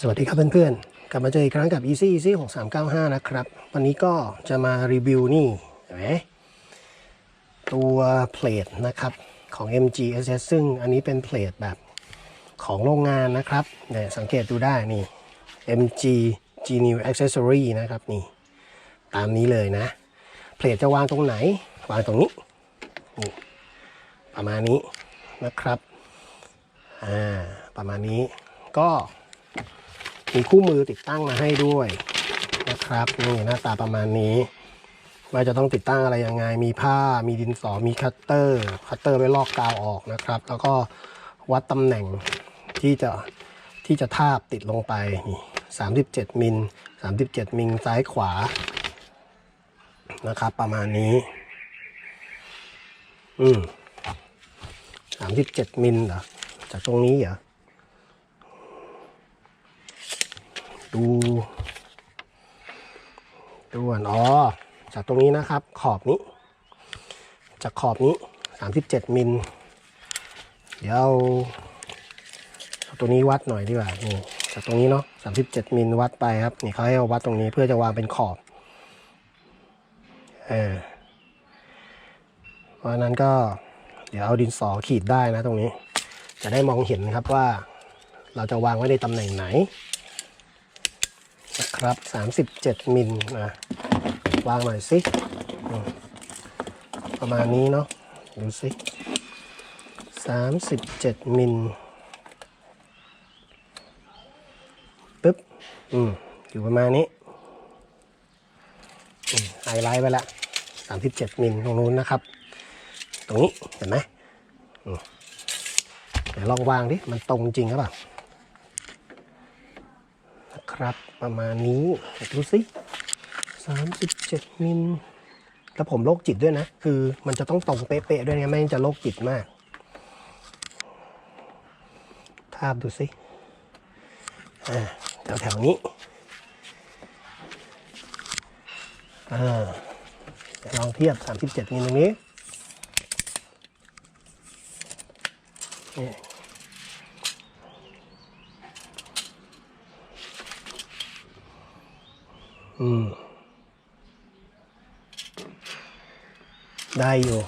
สวัสดีครับเพื่อนๆ กลับมาเจออีกครั้งกับ Easy Easy 6395 นะครับ วันนี้ก็จะมารีวิวนี่เห็นไหมตัวเพลทนะครับ ของ MG SS ซึ่งอันนี้เป็นเพลทแบบของโรงงานนะครับเนี่ยสังเกตดูได้นี่ MG G New Accessory นะครับนี่ ตามนี้เลยนะ เพลทจะวางตรงไหน วางตรงนี้นี่ประมาณนี้นะครับ อ่า ประมาณนี้ก็ มีคู่มือติดตั้งมาให้ด้วยนะครับนี่หน้าตาประมาณนี้ว่าจะต้องติดตั้งอะไรยังไง มีผ้ามีดินสอมีคัตเตอร์คัตเตอร์ไว้ลอกกาวออกนะครับ แล้วก็วัดตำแหน่งที่จะที่จะทาบติดลงไปนี่37มิล37มิลซ้ายขวานะครับ ประมาณนี้ อืม37มิลเหรอจากตรงนี้เหรอ ดูดูอ๋อจากตรงนี้นะครับ ขอบนี้ จากขอบนี้ 37มิลเดี๋ยวเอาตัวนี้วัดหน่อยดีกว่านี่จากตรงนี้เนาะ37มิลวัดไปครับนี่เขาให้เอาวัดตรงนี้เพื่อจะวางเป็นขอบเออเพราะฉะนั้นก็เดี๋ยวเอาดินสอขีดได้นะตรงนี้ จะได้มองเห็นครับว่าเราจะวางไว้ในตำแหน่งไหน นะครับ37มิลนะวางหน่อยสิประมาณนี้เนาะดูสิ37มิลปึ๊บอืมอยู่ประมาณนี้ไฮไลท์ไปละ37มิลตรงนู้นนะครับ ตรงนี้เห็นไหมอืมเดี๋ยวลองวางดิ มันตรงจริงหรือเปล่า ครับ ประมาณนี้ดูสิสามสิบเจ็ดมิลแล้วผมโรคจิตด้วยนะ คือมันจะต้องตรงเป๊ะๆด้วยไงไม่งั้นจะโรคจิตมากทาบดูสิแถวแถวๆนี้อ่าเทียวลองเทียบ 37มิลตรงนี้ อืม ได้อยู่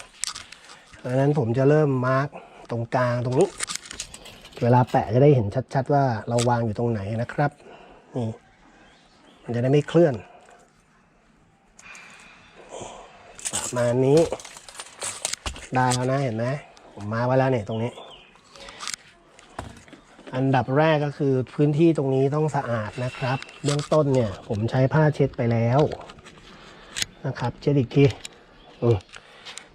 ดังนั้นผมจะเริ่มมาร์กตรงกลางตรงนี้ เวลาแปะจะได้เห็นชัด ๆ ว่าเราวางอยู่ตรงไหนนะครับ นี่มันจะได้ไม่เคลื่อน ประมาณนี้ ได้แล้วนะเห็นไหมผมมาไว้แล้วเนี่ยตรงนี้ อันดับแรกก็คือพื้นที่ตรงนี้ต้องสะอาดนะครับ เบื้องต้นเนี่ย ผมใช้ผ้าเช็ดไปแล้วนะครับ เช็ดอีกที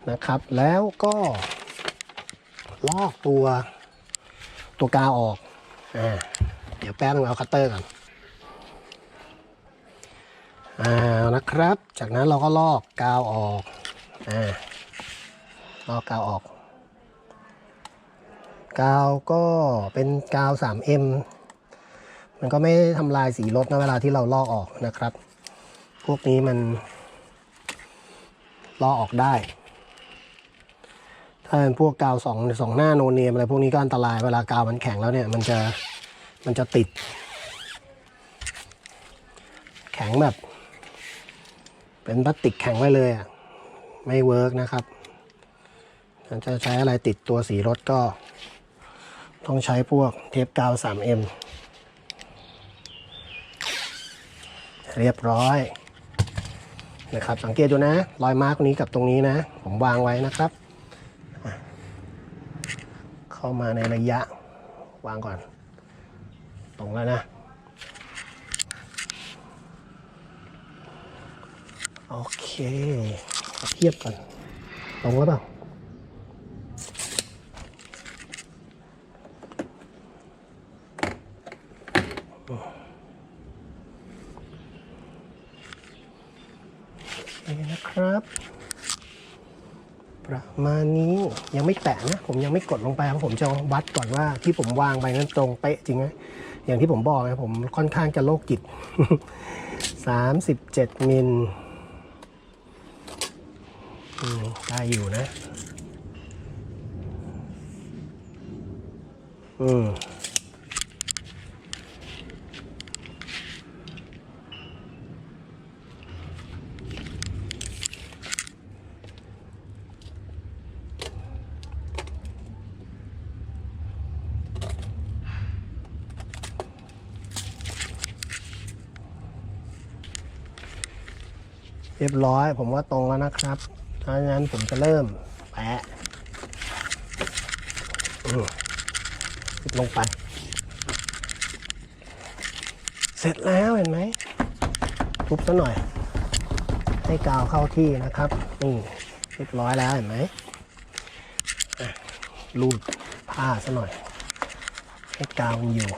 นะครับ แล้วก็ลอกตัวตัวกาวออกอ่าเดี๋ยวแป๊บนึงเอาคัตเตอร์ก่อนอ่านะครับ จากนั้นเราก็ลอกกาวออกอ่าลอกกาวออก กาวก็เป็นกาว 3M มันก็ไม่ทำลายสีรถนะเวลาที่เราลอกออกนะครับ พวกนี้มันลอกออกได้ ถ้าเป็นพวกกาวสองสองหน้าโนเนียมอะไรพวกนี้ก็อันตรายเวลากาวมันแข็งแล้วเนี่ยมันจะมันจะติด แข็งแบบ เป็นพลาสติกแข็งไว้เลยอะ ไม่เวิร์กนะครับจะใช้อะไรติดตัวสีรถก็ ต้องใช้พวกเทปกาว 3M เรียบร้อยนะครับ สังเกตดูนะ รอยมาร์กนี้กับตรงนี้นะ ผมวางไว้นะครับ เข้ามาในระยะวางก่อน ตรงแล้วนะ โอเคเทียบก่อน ตรงแล้วเปล่า โอเค นะครับ ประมาณนี้ยังไม่แตะนะ ผมยังไม่กดลงไปเพราะผมจะวัดก่อนว่าที่ผมวางไปนั้นตรงเป๊ะจริงไหมอย่างที่ผมบอกนะผมค่อนข้างจะโรคจิต 37 มิลอืมได้อยู่นะ อืม เรียบร้อย ผมว่าตรงแล้วนะครับถ้างั้นผมจะเริ่มแปะลงไป เสร็จแล้วเห็นไหมทุบซะหน่อย ให้กาวเข้าที่นะครับนี่เรียบร้อยแล้วเห็นไหมรูดผ้าซะหน่อย ให้กาวมันอยู่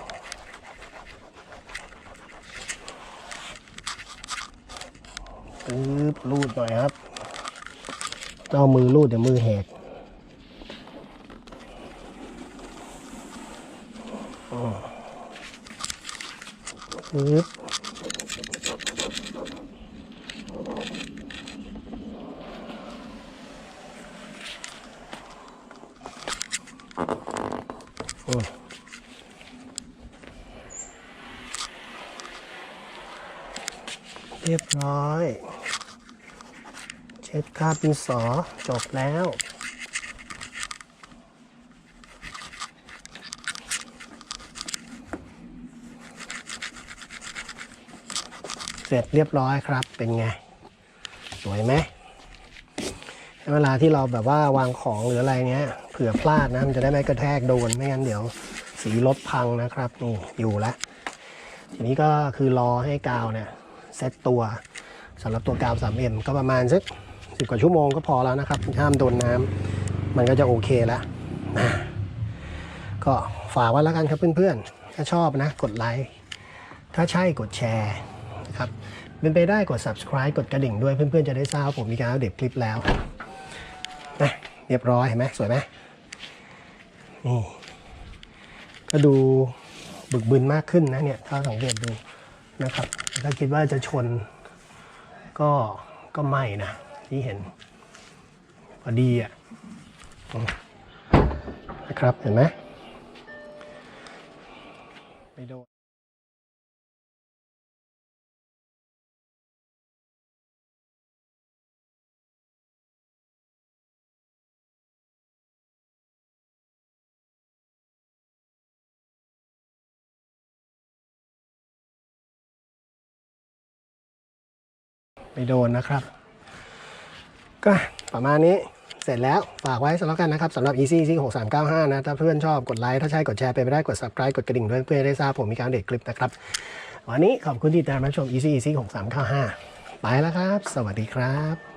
ปึ๊บรูดหน่อยครับเอามือรูดเดี๋ยวมือแหกอืมปึ๊บอืม เรียบร้อย เช็ดคราบดินสอจบแล้วเสร็จเรียบร้อยครับ เป็นไง สวยไหม เวลาที่เราแบบว่าวางของหรืออะไรเงี้ย เผื่อพลาดนะ มันจะได้ไม่กระแทกโดน ไม่งั้นเดี๋ยวสีรถพังนะครับ นี่ อยู่แล้ว ทีนี้ก็คือรอให้กาวเนี่ย เซตตัวสำหรับตัวกาว 3M ก็ประมาณสักสิบกว่าชั่วโมงก็พอแล้วนะครับห้ามโดนน้ำมันก็จะโอเคแล้วนะก็ฝากไว้แล้วกันครับเพื่อนๆ ถ้าชอบนะ กดไลค์ถ้าใช่กดแชร์นะครับเป็นไปได้กด subscribe กดกระดิ่งด้วยเพื่อนๆ จะได้ทราบผมมีการอัปเดตคลิปแล้วนะเรียบร้อยเห็นไหมสวยไหมนี่ก็ดูบึกบึนมากขึ้นนะเนี่ย ถ้าสังเกตดูนะครับ ถ้าคิดว่าจะชนก็ก็ไม่นะ ที่เห็น พอดีอะนะครับ เห็นไหมไปโดน ไปโดนนะครับ ก็ประมาณนี้เสร็จแล้ว ฝากไว้สำหรับกันนะครับสำหรับ easy easy 6395 นะ ถ้าเพื่อนชอบกดไลค์ ถ้าใช่กดแชร์ไปไม่ได้กด subscribe กดกระดิ่งด้วยเพื่อได้ทราบผมมีการเด็ดคลิปนะครับ วันนี้ขอบคุณที่ติดตามรับชม easy easy 6395 ไปแล้วครับ สวัสดีครับ